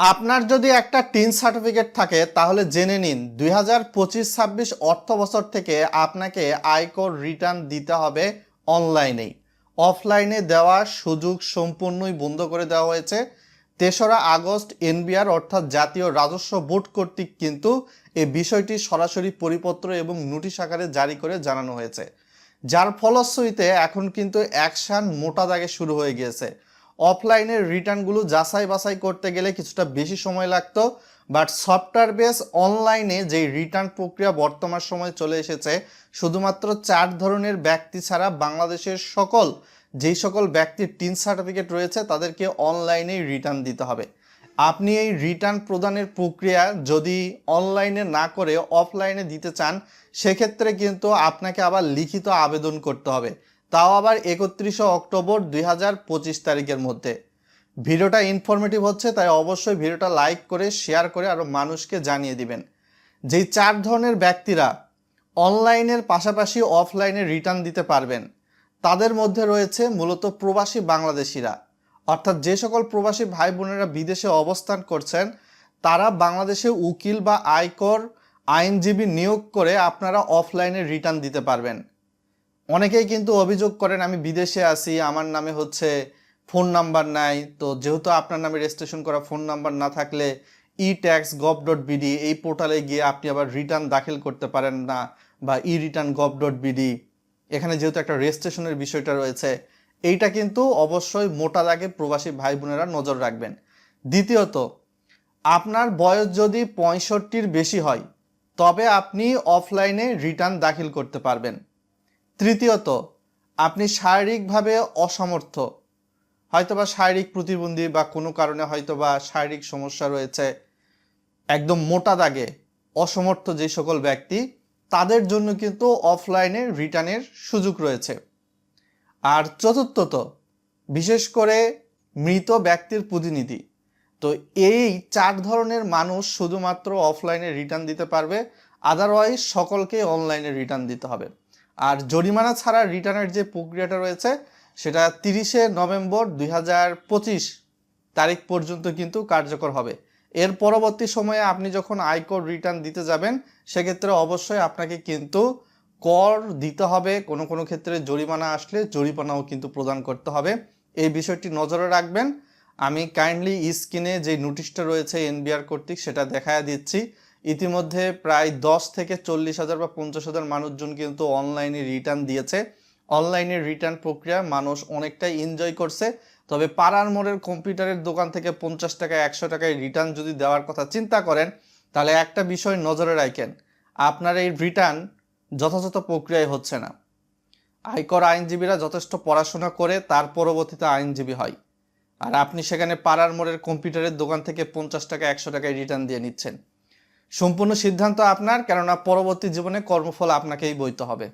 আপনার যদি একটা টিন সার্টিফিকেট থাকে, তাহলে জেনে নিন দুই হাজার পঁচিশ ছাব্বিশ অর্থ বছর থেকে আপনাকে আয়কর রিটার্ন দিতে হবে অনলাইনেই। অফলাইনে দেওয়ার সুযোগ সম্পূর্ণই বন্ধ করে দেওয়া হয়েছে। তেসরা আগস্ট এনবিআর, অর্থাৎ জাতীয় রাজস্ব বোর্ড কর্তৃক কিন্তু এই বিষয়টি সরাসরি পরিপত্র এবং নোটিশ আকারে জারি করে জানানো হয়েছে। যার ফলশ্রুতিতে এখন কিন্তু অ্যাকশন মোটা দাগে শুরু হয়ে গিয়েছে। অফলাইনের রিটার্নগুলো যাচাই বাছাই করতে গেলে কিছুটা বেশি সময় লাগতো বাট সফটওয়্যার বেস অনলাইনে যে রিটার্ন প্রক্রিয়া বর্তমান সময়ে চলে এসেছে, শুধুমাত্র চার ধরনের ব্যক্তি ছাড়া বাংলাদেশের সকল, যেই সকল ব্যক্তির টিন সার্টিফিকেট রয়েছে, তাদেরকে অনলাইনেই রিটার্ন দিতে হবে। আপনি এই রিটার্ন প্রদানের প্রক্রিয়া যদি অনলাইনে না করে অফলাইনে দিতে চান, সেক্ষেত্রে কিন্তু আপনাকে আবার লিখিত আবেদন করতে হবে। তাও আবার একত্রিশে অক্টোবর দুই হাজার পঁচিশ তারিখের মধ্যে। ভিডিওটা ইনফরমেটিভ হচ্ছে, তাই অবশ্যই ভিডিওটা লাইক করে শেয়ার করে আরও মানুষকে জানিয়ে দিবেন। যেই চার ধরনের ব্যক্তিরা অনলাইনের পাশাপাশি অফলাইনে রিটার্ন দিতে পারবেন, তাদের মধ্যে রয়েছে মূলত প্রবাসী বাংলাদেশিরা। অর্থাৎ যে সকল প্রবাসী ভাই বোনেরা বিদেশে অবস্থান করছেন, তারা বাংলাদেশে উকিল বা আয়কর, আইনজীবী নিয়োগ করে আপনারা অফলাইনে রিটার্ন দিতে পারবেন। অনেকেই কিন্তু অভিযোগ করেন, আমি বিদেশে আছি, আমার নামে হচ্ছে ফোন নাম্বার নাই। তো যেহেতু আপনার নামে রেজিস্ট্রেশন করা ফোন নাম্বার না থাকলে e tax gov dot BD এই পোর্টালে গিয়ে আপনি আবার রিটার্ন দাখিল করতে পারেন না বা e return gov dot BD এখানে যেহেতু একটা রেজিস্ট্রেশনের বিষয়টা রয়েছে, এইটা কিন্তু অবশ্যই মোটা দাগে প্রবাসী ভাই বোনেরা নজর রাখবেন। দ্বিতীয়ত, আপনার বয়স যদি পঁয়ষট্টির বেশি হয়, তবে আপনি অফলাইনে রিটার্ন দাখিল করতে পারবেন। তৃতীয়ত, আপনি শারীরিকভাবে অসমর্থ। হয়তোবা শারীরিক প্রতিবন্ধী বা কোনো কারণে হয়তোবা শারীরিক সমস্যা রয়েছে, একদম মোটা দাগে অসমর্থ যে সকল ব্যক্তি, তাদের জন্য কিন্তু অফলাইনে রিটার্নের সুযোগ রয়েছে। আর চতুর্থত, বিশেষ করে মৃত ব্যক্তির প্রতিনিধি। তো এই চার ধরনের মানুষ শুধুমাত্র অফলাইনে রিটার্ন দিতে পারবে, আদারওয়াইজ সকলকে অনলাইনে রিটার্ন দিতে হবে। আর জরিমানা ছাড়া রিটার্নের যে প্রক্রিয়াটা রয়েছে, সেটা তিরিশে নভেম্বর দুই হাজার পঁচিশ তারিখ পর্যন্ত কিন্তু কার্যকর হবে। এর পরবর্তী সময়ে আপনি যখন আয়কর রিটার্ন দিতে যাবেন, সেক্ষেত্রে অবশ্যই আপনাকে কিন্তু কর দিতে হবে। কোনো কোনো ক্ষেত্রে জরিমানা আসলে জরিমানাও কিন্তু প্রদান করতে হবে। এই বিষয়টি নজরে রাখবেন। আমি কাইন্ডলি স্ক্রিনে যে নোটিশটা রয়েছে এনবিআর কর্তৃক, সেটা দেখায় দিচ্ছি। ইতিমধ্যে প্রায় দশ থেকে চল্লিশ হাজার বা পঞ্চাশ হাজার মানুষজন কিন্তু অনলাইনে রিটার্ন দিয়েছে। অনলাইনে রিটার্ন প্রক্রিয়া মানুষ অনেকটাই এনজয় করছে। তবে পাড়ার মোড়ের কম্পিউটারের দোকান থেকে পঞ্চাশ টাকা একশো টাকায় রিটার্ন যদি দেওয়ার কথা চিন্তা করেন, তাহলে একটা বিষয় নজরে রাখেন, আপনার এই রিটার্ন যথাযথ প্রক্রিয়ায় হচ্ছে না। আয়কর আইনজীবীরা যথেষ্ট পড়াশোনা করে, তার পরবর্তীতে আইনজীবী হয়। আর আপনি সেখানে পাড়ার মোড়ের কম্পিউটারের দোকান থেকে পঞ্চাশ টাকা একশো টাকায় রিটার্ন দিয়ে নিচ্ছেন। সম্পূর্ণ সিদ্ধান্ত আপনার, কেননা পরবর্তী জীবনে কর্মফল আপনাকেই বইতে হবে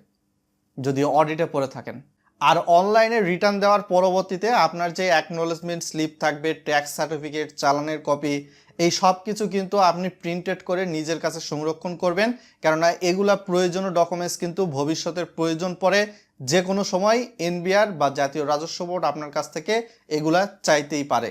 যদি অডিটে পড়ে থাকেন। আর অনলাইনে রিটার্ন দেওয়ার পরবর্তীতে আপনার যে অ্যাকনোলেজমেন্ট স্লিপ থাকবে ট্যাক্স সার্টিফিকেট চালানের কপি এই সব কিছু কিন্তু আপনি প্রিন্টেড করে নিজের কাছে সংরক্ষণ করবেন, কেননা এগুলা প্রয়োজনীয় ডকুমেন্টস কিন্তু ভবিষ্যতের প্রয়োজন পড়ে। যে কোনো সময় এনবিআর বা জাতীয় রাজস্ব বোর্ড আপনার কাছ থেকে এগুলা চাইতেই পারে।